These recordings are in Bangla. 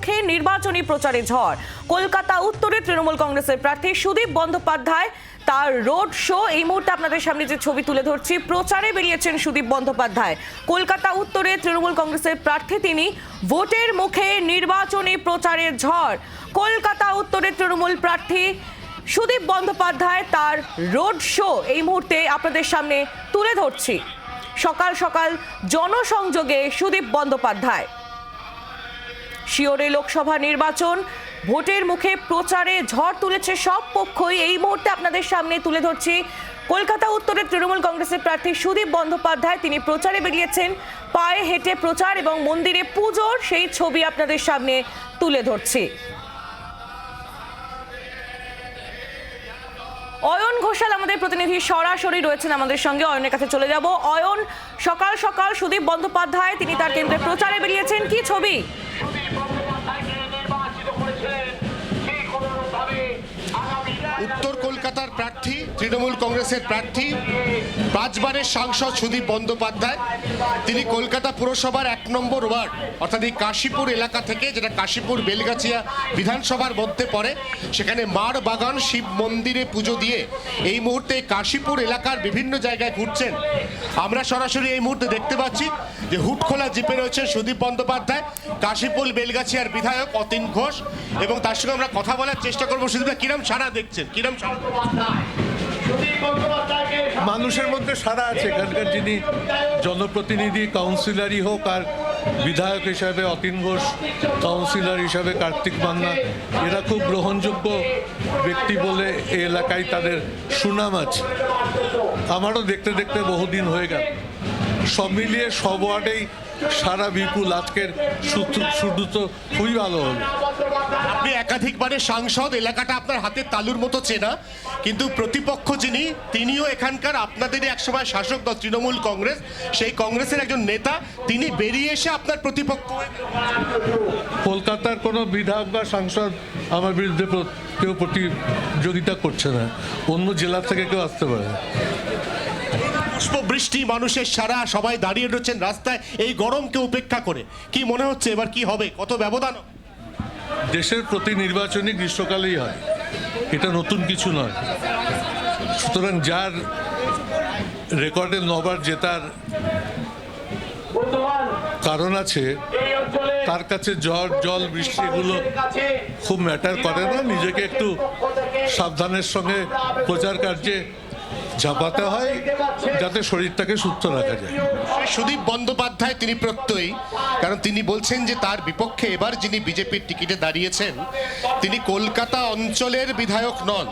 মুখে নির্বাচনী প্রচারে ঝড়। কলকাতা উত্তরে তৃণমূল কংগ্রেসের প্রার্থী সুদীপ বন্দ্যোপাধ্যায় তার রোড শো। এই মুহূর্তে আপনাদের সামনে যে ছবি তুলে ধরছি, প্রচারে বেরিয়েছেন সুদীপ বন্দ্যোপাধ্যায়। কলকাতা উত্তরে তৃণমূল কংগ্রেসের প্রার্থী তিনি ভোটের মুখে নির্বাচনী প্রচারের ঝড়। কলকাতা উত্তরে তৃণমূল প্রার্থী সুদীপ বন্দ্যোপাধ্যায় তার রোড শো। এই মুহূর্তে আপনাদের সামনে তুলে ধরছি। সকাল সকাল জনসংযোগে সুদীপ বন্দ্যোপাধ্যায়। শিওরে লোকসভা নির্বাচন। ভোটের মুখে প্রচারে ঝড় তুলেছে সব পক্ষই। এই মুহূর্তে আপনাদের সামনে তুলে ধরছি কলকাতা উত্তরের তৃণমূল কংগ্রেসের প্রার্থী সুদীপ বন্দ্যোপাধ্যায়। তিনি প্রচারে বেরিয়েছেন। পায়ে হেঁটে প্রচার এবং মন্দিরে পুজোর সেই ছবি আপনাদের সামনে তুলে ধরছি। অয়ন ঘোষাল আমাদের প্রতিনিধি। সরাসরি রয়েছেন আমাদের সঙ্গে। অয়নের কাছে চলে যাব। অয়ন, সকাল সকাল সুদীপ বন্দ্যোপাধ্যায়, তিনি তার কেন্দ্রে প্রচারে বেরিয়েছেন। কি ছবি? উত্তর প্রার্থী, তৃণমূল কংগ্রেসের প্রার্থী, পাঁচবারের সাংসদ সুদীপ বন্দ্যোপাধ্যায়। তিনি কলকাতা পুরসভার এক নম্বর ওয়ার্ড, অর্থাৎ এই কাশীপুর এলাকা থেকে, যেটা কাশীপুর বেলগাছিয়া বিধানসভার মধ্যে পড়ে, সেখানে মার বাগান, শিব মন্দিরে পুজো দিয়ে এই মুহূর্তে কাশীপুর এলাকার বিভিন্ন জায়গায় ঘুরছেন। আমরা সরাসরি এই মুহূর্তে দেখতে পাচ্ছি যে হুটখোলা জিপে রয়েছে সুদীপ বন্দ্যোপাধ্যায়, কাশীপুর বেলগাছিয়ার বিধায়ক অতীন ঘোষ, এবং তার সঙ্গে আমরা কথা বলার চেষ্টা করব। সুদীপদা কিরম সারা দেখছেন? কিরম সারা? মানুষের মধ্যে সারা আছে। এখানকার যিনি জনপ্রতিনিধি কাউন্সিলারই হোক আর বিধায়ক হিসাবে অতীন ঘোষ কাউন্সিলর হিসাবে কার্তিক বাংলা এরা খুব গ্রহণযোগ্য ব্যক্তি বলে এ এলাকায় তাদের সুনাম আছে। আমারও দেখতে দেখতে বহুদিন হয়ে গেল। সব মিলিয়ে সব ওয়ার্ডেই সারা বিপুল আজকের শুধু- তো খুবই ভালো হলো। আপনি একাধিকবারের সাংসদ এলাকাটা আপনার হাতের তালুর মতো চেনা কিন্তু প্রতিপক্ষ যিনি তিনিও এখানকার আপনাদেরই একসময় শাসক দল তৃণমূল কংগ্রেস সেই কংগ্রেসের একজন নেতা তিনি বেরিয়ে এসে আপনার প্রতিপক্ষ কলকাতার কোনো বিধায়ক বা সাংসদ আমার বিরুদ্ধে কেউ প্রতিযোগিতা করছে না। অন্য জেলা থেকে কেউ আসতে পারে পুষ্পবৃষ্টি মানুষের সারা, সবাই দাঁড়িয়ে রয়েছেন রাস্তায়। এই গরমকে উপেক্ষা করে। কি মনে হচ্ছে এবার কি হবে? কত ব্যবধান? দেশের প্রতি নির্বাচনই গ্রীষ্মকালেই হয়। এটা নতুন কিছু নয়। সুতরাং যার রেকর্ডে নবার জেতার কারণ আছে, তার কাছে ঝড়, জল, বৃষ্টি এগুলো খুব ম্যাটার করে না। নিজেকে একটু সাবধানের সঙ্গে প্রচার কার্যে ঝাঁপাতে হয়, যাতে শরীরটাকে সুস্থ রাখা যায়। সুদীপ বন্দ্যোপাধ্যায় তিনি প্রত্যয়ী, কারণ তিনি বলছেন যে তার বিপক্ষে এবার যিনি বিজেপির টিকিটে দাঁড়িয়েছেন, তিনি কলকাতা অঞ্চলের বিধায়ক নন।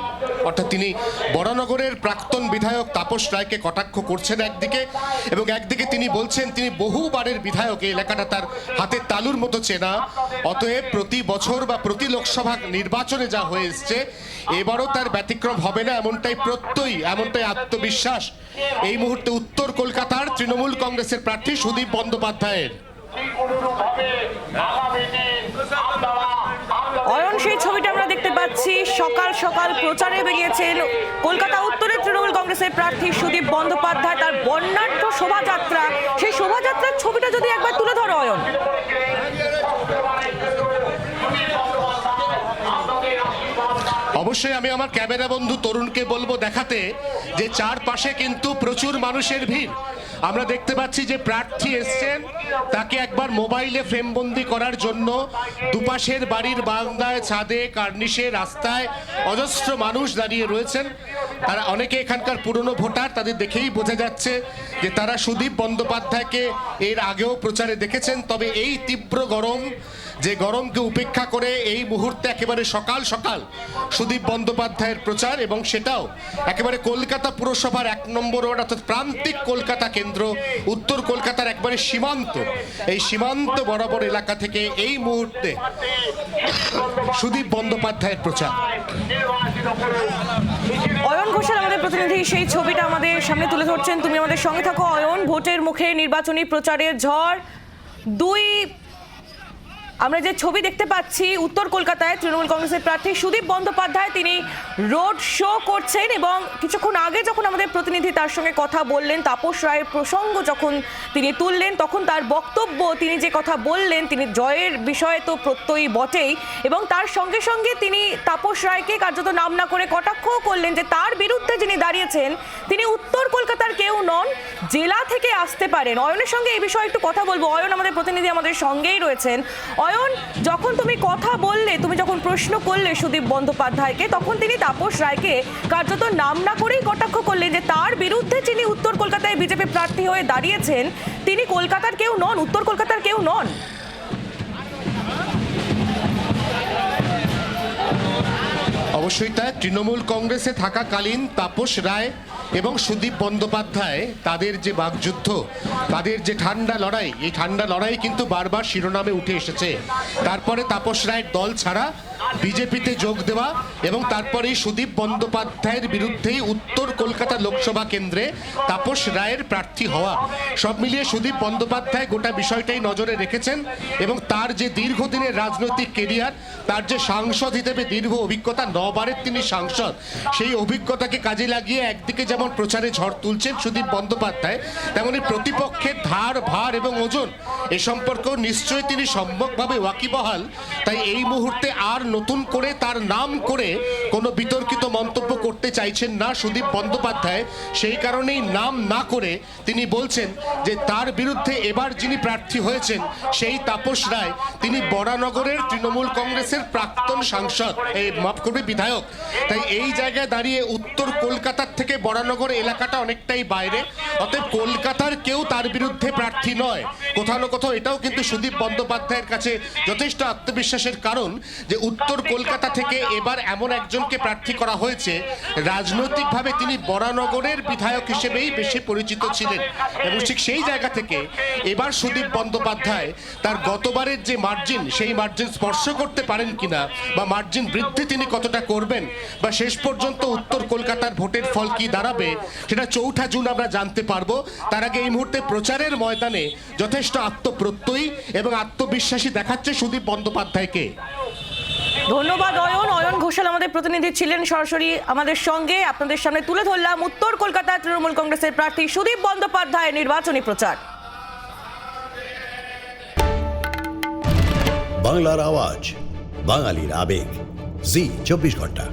অর্থাৎ তিনি বরানগরের প্রাক্তন বিধায়ক তাপস রায়কে কটাক্ষ করছেন একদিকে, এবং একদিকে তিনি বলছেন তিনি বহুবারের বিধায়ক, এই এলাকাটা তার হাতের তালুর মতো চেনা। অতএব প্রতি বছর বা প্রতি লোকসভা নির্বাচনে যা হয়ে এসছে, এবারও তার ব্যতিক্রম হবে না, এমনটাই প্রত্যয়ী, এমনটাই আত্মবিশ্বাস। এই মুহূর্তে উত্তর কলকাতার তৃণমূল কংগ্রেসের প্রার্থী সুদীপ বন্দ্যোপাধ্যায়ের। অয়ন, সেই ছবিটা আমরা দেখতে পাচ্ছি। সকাল সকাল প্রচারে বেরিয়েছেন কলকাতা উত্তরের তৃণমূল কংগ্রেসের প্রার্থী সুদীপ বন্দ্যোপাধ্যায়, তার বর্ণাঢ্য শোভাযাত্রা। সেই শোভাযাত্রার ছবিটা যদি একবার তুলে ধরো, অয়ন। অবশ্যই আমি আমার ক্যামেরা বন্ধু তরুণকে বলব দেখাতে যে চারপাশে কিন্তু প্রচুর মানুষের ভিড়। আমরা দেখতে পাচ্ছি যে প্রার্থী এসছেন, তাকে একবার মোবাইলে ফ্রেমবন্দি করার জন্য দুপাশের বাড়ির বারান্দায়, ছাদে, কার্নিশে, রাস্তায় অজস্র মানুষ দাঁড়িয়ে রয়েছেন। তারা অনেকে এখানকার পুরনো ভোটার, তাদের দেখেই বোঝা যাচ্ছে যে তারা সুদীপ বন্দ্যোপাধ্যায়কে এর আগেও প্রচারে দেখেছেন। তবে এই তীব্র গরম যে গরমকে উপেক্ষা করে এই মুহূর্তে একেবারে সকাল সকাল সুদীপ বন্দ্যোপাধ্যায়ের প্রচার এবং সেটাও একেবারে কলকাতা পুরসভার এক নম্বর ওয়ার্ড, অর্থাৎ প্রান্তিক কলকাতা কেন্দ্র, উত্তর কলকাতার একবারে সীমান্ত। এই সীমান্ত বরাবর এলাকা থেকে এই মুহূর্তে সুদীপ বন্দ্যোপাধ্যায়ের প্রচার। অয়ন ঘোষাল আমাদের প্রতিনিধি, সেই ছবিটা আমাদের সামনে তুলে ধরছেন। তুমি আমাদের সঙ্গে থাকো। অয়ন, ভোটের মুখে নির্বাচনী প্রচারের ঝড়, দুই আমরা যে ছবি দেখতে পাচ্ছি, উত্তর কলকাতায় তৃণমূল কংগ্রেসের প্রার্থী সুদীপ বন্দ্যোপাধ্যায়, তিনি রোড শো করছেন এবং কিছুক্ষণ আগে যখন আমাদের প্রতিনিধি তার সঙ্গে কথা বললেন, তাপস রায়ের প্রসঙ্গ যখন তিনি তুললেন, তখন তার বক্তব্য, তিনি যে কথা বললেন, তিনি জয়ের বিষয়ে তো প্রত্যয়ী বটেই এবং তার সঙ্গে সঙ্গে তিনি তাপস রায়কে কার্যত নাম না করে কটাক্ষও করলেন যে তার বিরুদ্ধে যিনি দাঁড়িয়েছেন, তিনি উত্তর কলকাতার কেউ নন, জেলা থেকে আসতে পারেন। অয়নের সঙ্গে এই বিষয়ে একটু কথা বলব। অয়ন, আমাদের প্রতিনিধি আমাদের সঙ্গেই রয়েছেন। অয়ন যখন তুমি কথা বললে, তুমি যখন প্রশ্ন করলে সুদীপ বন্দ্যোপাধ্যায়কে, তখন তিনি তাপস রায়কে কার্যত নাম না করেই কটাক্ষ করলেন যে তার বিরুদ্ধে যিনি উত্তর কলকাতায় বিজেপি প্রার্থী হয়ে দাঁড়িয়েছেন, তিনি কলকাতার কেউ নন, উত্তর কলকাতার কেউ নন। অবশ্যই তাই, তৃণমূল কংগ্রেসে থাকাকালীন তাপস রায় এবং সুদীপ বন্দ্যোপাধ্যায় তাদের যে বাকযুদ্ধ, তাদের যে ঠান্ডা লড়াই, এই ঠান্ডা লড়াই কিন্তু বারবার শিরোনামে উঠে এসেছে। তারপরে তাপস রায়ের দল ছাড়া বিজেপিতে যোগ দেওয়া এবং তারপরেই সুদীপ বন্দ্যোপাধ্যায়ের বিরুদ্ধেই উত্তর কলকাতা লোকসভা কেন্দ্রে তাপস রায়ের প্রার্থী হওয়া। সব মিলিয়ে সুদীপ বন্দ্যোপাধ্যায় গোটা বিষয়টাই নজরে রেখেছেন এবং তার যে দীর্ঘদিনের রাজনৈতিক কেরিয়ার, তার যে সাংসদ হিসেবে দীর্ঘ অভিজ্ঞতা, নবারের তিনি সাংসদ, সেই অভিজ্ঞতাকে কাজে লাগিয়ে একদিকে যেমন প্রচারে ঝড় তুলছেন সুদীপ বন্দ্যোপাধ্যায়, তেমনি প্রতিপক্ষের ধার, ভার এবং ওজন, এ সম্পর্কেও নিশ্চয়ই তিনি সম্যকভাবে ওয়াকিবহাল। তাই এই মুহূর্তে আর নতুন করে তার নাম করে কোনো বিতর্কিত মন্তব্য করতে চাইছেন না সুদীপ বন্দ্যোপাধ্যায়। সেই কারণেই নাম না করে তিনি বলছেন যে তার বিরুদ্ধে এবার যিনি প্রার্থী হয়েছেন, সেই তাপস রায়। তিনি বরানগরের তৃণমূল কংগ্রেসের প্রাক্তন সাংসদ, এই মাফ করবে, বিধায়ক। তাই এই জায়গায় দাঁড়িয়ে উত্তর কলকাতার থেকে বরানগর এলাকাটা অনেকটাই বাইরে। অতএব কলকাতার কেউ তার বিরুদ্ধে প্রার্থী নয়। কোথাও না কোথাও এটাও কিন্তু সুদীপ বন্দ্যোপাধ্যায়ের কাছে যথেষ্ট আত্মবিশ্বাসের কারণ যে উত্তর কলকাতা থেকে এবার এমন একজনকে প্রার্থী করা হয়েছে। রাজনৈতিকভাবে তিনি বরানগরের বিধায়ক হিসেবেই বেশি পরিচিত ছিলেন। এবং ঠিক সেই জায়গা থেকে এবার সুদীপ বন্দ্যোপাধ্যায় তার গতবারের যে মার্জিন, সেই মার্জিন স্পর্শ করতে পারেন কিনা বা মার্জিন বৃদ্ধি তিনি কতটা করবেন বা শেষ পর্যন্ত উত্তর কলকাতার ভোটের ফল কি দাঁড়াবে সেটা চৌঠা জুন আমরা জানতে পারব। তার আগে এই মুহূর্তে প্রচারের ময়দানে যথেষ্ট আত্মপ্রত্যয়ী এবং আত্মবিশ্বাসী দেখাচ্ছে সুদীপ বন্দ্যোপাধ্যায়কে ধন্যবাদ অয়ন। অয়ন ঘোষাল আমাদের প্রতিনিধি ছিলেন সরাসরি আমাদের সঙ্গে। আপনাদের সামনে তুলে ধরলাম উত্তর কলকাতা তৃণমূল কংগ্রেসের প্রার্থী সুদীপ বন্দ্যোপাধ্যায়ের নির্বাচনী প্রচার। বাংলার আওয়াজ বাঙালির আবেগ। জি চব্বিশ ঘণ্টা।